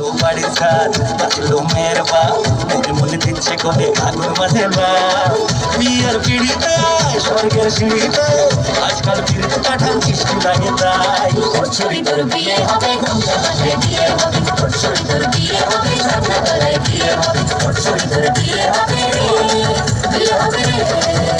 তো বাড়ি ছাদ বাঁচলো মেয়ের বা মেয়ের মনে দিচ্ছে করে আগুন বাঁধে বা বিয়ার পিড়িতে স্বর্গের সিঁড়িতে আজকাল পিড়িতে কাঠাল সৃষ্টি লাগে তাই ছড়ি তোর বিয়ে হবে ঘণ্টা বিয়ে হবে ছড়ি তোর বিয়ে হবে বিয়ে হবে ছড়ি তোর বিয়ে হবে বিয়ে হবে